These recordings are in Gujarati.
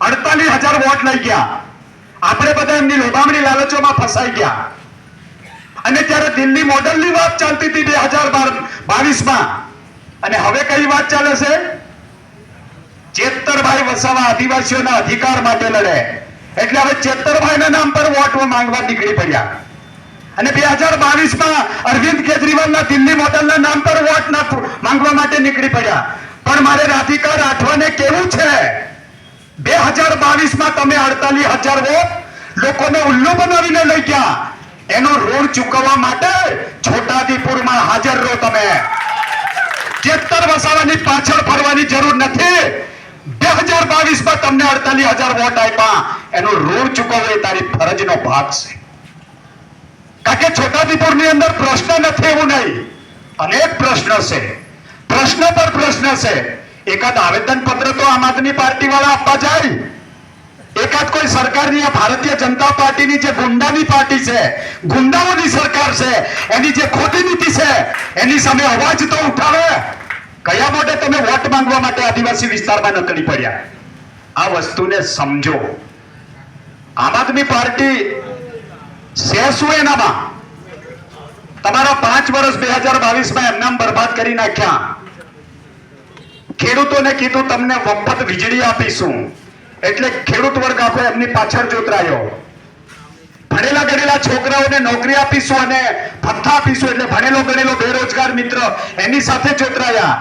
અડતાલીસ હજાર વોટ આપણે બધા લોભામણી ફસાઈ ગયા. અને ત્યારે દિલ્હી મોડલની વાત ચાલતી હતી બે હજાર બાવીસમાં. અને હવે કઈ વાત ચાલે છે? ચેતરભાઈ વસાવા આદિવાસીઓના અધિકાર માટે લડે. એટલે હવે ચેતરભાઈના નામ પર વોટ માંગવા નીકળી પડ્યા. અને બે હજાર બાવીસમાં અરવિંદ કેજરીવાલના દિલ્હી મોડલના નામ પર વોટ ના માંગવા માટે નીકળી પડ્યા. પણ મારે રાધિકા રાઠવાને કેવું છે? બે હજાર બાવીસમાં તમે અડતાલીસ હજાર વોટ લોકોને ઉલ્લુ બનાવીને લઈ ગયા. એનો ઋણ ચૂકવવા માટે છોટાદીપુરમાં હાજર રહો તમે. ચેતર વસાવાની પાછળ ફરવાની જરૂર નથી. બે હજાર બાવીસમાં તમને અડતાલીસ હજાર વોટ આપ્યા. એનું ઋણ ચૂકવવો એ તારી ફરજનો ભાગ છે. કારણ કે છોટાદીપુરની અંદર પ્રશ્ન નથી, એવું નહીં. અનેક પ્રશ્ન છે. પ્રશ્ન પર પ્રશ્ન છે. એકાદ આવેદન પત્ર તો આમ આદમી પાર્ટી વાળા આપવા જાય. એકાદ કોઈ સરકારની, આ ભારતીય જનતા પાર્ટીની જે ગુંડાની પાર્ટી છે, ગુંડાઓની સરકાર છે, એની જે ખોટી નીતિ છે, એની સામે અવાજ તો ઉઠાવે. કયા માટે તમે વોટ માંગવા માટે આદિવાસી વિસ્તારમાં નકળી પડ્યા? આ વસ્તુને સમજો. આમ આદમી પાર્ટી છે શું એનામાં તમારા પાંચ વર્ષ બે હજાર બાવીસમાં એમનામ બરબાદ કરી નાખ્યા. ખેડૂતોને કીધું, તમને મફત વીજળી આપીશું. એટલે ખેડૂત વર્ગ આપણે એમની પાછળ જોતરાયો. ભણેલા ગણેલા છોકરાઓને નોકરી આપીશું અને ભથ્થા આપીશું એટલે ભણેલો ગણેલો બેરોજગાર મિત્ર એની સાથે જોતરાયા.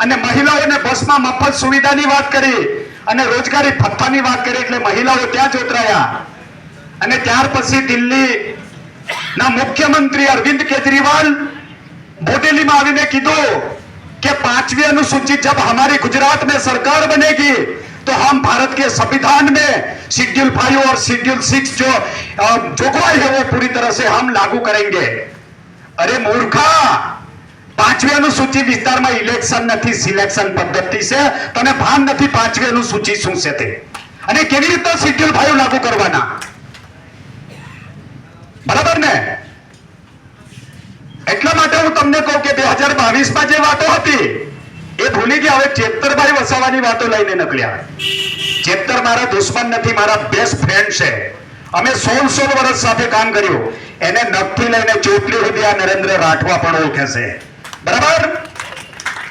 અને મહિલાઓને બસમાં મફત સુવિધાની વાત કરી અને રોજગારી ભથ્થાની વાત કરી એટલે મહિલાઓ ત્યાં જોતરાયા. અને ત્યાર પછી દિલ્હી ના મુખ્યમંત્રી અરવિંદ કેજરીવાલ બોડેલીમાં આવીને કીધું कि पांचवी अनुसूची जब हमारी गुजरात में सरकार बनेगी तो हम भारत के संविधान में शेड्यूल फाइव और शेड्यूल सिक्स जो अ, जोगवाई है वो पूरी तरह से हम लागू करेंगे अरे मूर्खा પાંચમી અનુસૂચિ વિસ્તારમાં ઇલેક્શન નથી સિલેક્શન પદ્ધતિ છે તને ભાન નથી પાંચમી અનુસૂચિ શું છે તે અને કેવી રીતે શેડ્યુલ ફાઈવ લાગુ કરવાના તમને કહું કે બે હજાર બાવીસમાં જે વાતો હતી, એ ભૂલી ગયા હવે ચેતરભાઈ વસાવાની વાતો લઈને નીકળ્યા. ચેતર મારા દુશ્મન નથી, મારા બેસ્ટ ફ્રેન્ડ છે. અમે સોળ સોળ વર્ષ સાથે કામ કર્યું. એને નખથી લઈને ચોટલી સુધી આ નરેન્દ્ર રાઠવા પણ ઓળખે છે. બરાબર?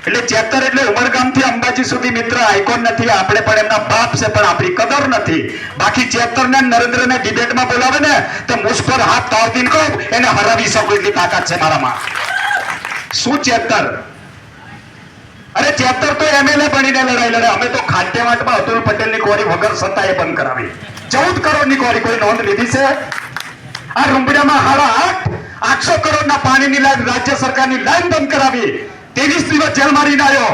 એટલે ચેતર એટલે ઉમરગામથી અંબાજી સુધી મિત્ર આઇકોન નથી, આપણે પણ એમના બાપ છે, પણ આપણી કદર નથી. બાકી ચેતર ને નરેન્દ્ર ને ડિબેટમાં બોલાવે ને, તો મુझ પર હાથ તાવતી કહું એને હરાવી શકું એટલી તાકાત છે મારામાં. શું ચેતર? અરે ચેતર તો એમએલએ બનીને લડાઈ લડે. અમે તો ખાદ્યવાટમાં અતુલ પટેલની કોરી વગર સત્તાએ બંધ કરાવી. ચૌદ કરોડની કોરી કોઈ નોંધ લીધી છે? આ રૂંબડિયામાં હાડા આઠ, આઠસો કરોડના પાણીની લાઈન રાજ્ય સરકારની લાઈન બંધ કરાવી. ત્રેવીસ દિવસ જેલ મારીને આવ્યો.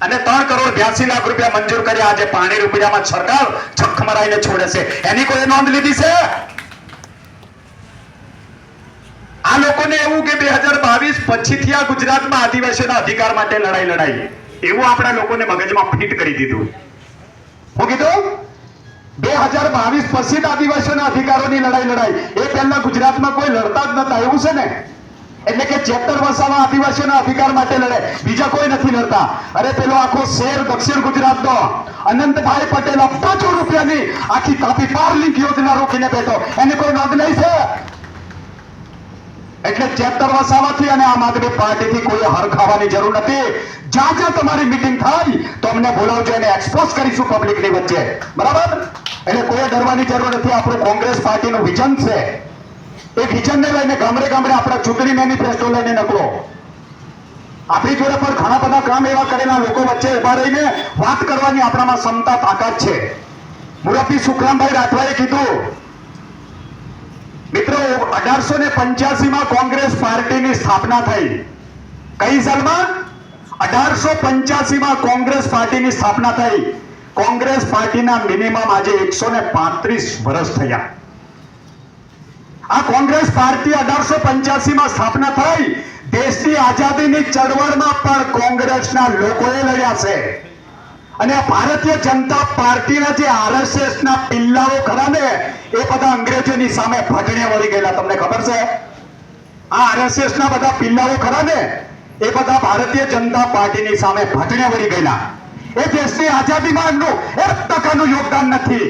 અને ત્રણ કરોડ બ્યાસી લાખ રૂપિયા મંજૂર કર્યા આજે પાણી રૂપિયામાં સરકાર છખ મરાઈને છોડે છે. એની કોઈ નોંધ લીધી છે આ લોકોને એવું કે બે હજાર બાવીસ પછીથી આ ગુજરાતમાં આદિવાસીઓના અધિકાર માટે લડાઈ લડાઈ. એવું આપણા લોકોને મગજમાં ફિટ કરી દીધું. હું કીધું? બે હજાર બાવીસ પછી આદિવાસીઓના અધિકારોની લડાઈ લડાઈ. એ પહેલા ગુજરાતમાં કોઈ લડતા જ નતા, એવું છે ને? એટલે કે ચેતર વસાવા આદિવાસીઓના અધિકાર માટે લડે. બીજા કોઈ નથી લડતા. અરે પેલો આખો શેર દક્ષિણ ગુજરાતનો. અનંતભાઈ પટેલ અબજો રૂપિયાની આખી કાપી પાર લિંક યોજના રોકીને બેઠો. એને કોઈ નોંધ નહીં છે? એટલે ચેતર વસાવાથી અને આમ આદમી પાર્ટીથી કોઈ હર ખાવાની જરૂર નથી. જ્યાં જ્યાં તમારી મીટિંગ થાય, તો અમને બોલાવજો એને એક્સપોઝ કરીશું પબ્લિકની વચ્ચે. બરાબર? એટલે કોઈ ડરવાની જરૂર નથી. આપણું કોંગ્રેસ પાર્ટીનું વિઝન છે. એ વિઝનને લઈને ગામડે ગામડે આપણા ચૂંટણી મેનિફેસ્ટો લઈને નકળો. આપણી જોડે પણ ઘણા બધા કામ એવા કરેલા લોકો વચ્ચે ઊભા રહીને વાત કરવાની આપણામાં ક્ષમતા, તાકાત છે. મુરબ્બી સુખરામભાઈ રાઠવાએ કીધું મિત્રો અઢારસો ને પંચ્યાસી માં કોંગ્રેસ પાર્ટીની સ્થાપના થઈ. કઈ સાલમાં? અઢારસો પંચ્યાસી માં કોંગ્રેસ પાર્ટીની સ્થાપના થઈ. કોંગ્રેસ પાર્ટીના મિનિમમ આજે એકસો ને પાંત્રીસ વર્ષ થયા. આ કોંગ્રેસ પાર્ટી અઢારસો પંચ્યાસી માં સ્થાપના થઈ. દેશની આઝાદીની ચળવળમાં પણ કોંગ્રેસના લોકોએ લડ્યા છે. અને ભારતીય જનતા પાર્ટીના જે આરએસએસ ના પિલ્લાઓ ખરા ને, એ બધા અંગ્રેજોની સામે ભટણે વળી ગયેલા. તમને ખબર છે? આ આરએસએસ ના બધા પિલ્લાઓ ખરા ને, એ બધા ભારતીય જનતા પાર્ટીની સામે ભટણે વળી ગયેલા. એ દેશની આઝાદીમાં એમનું એક ટકાનું યોગદાન નથી.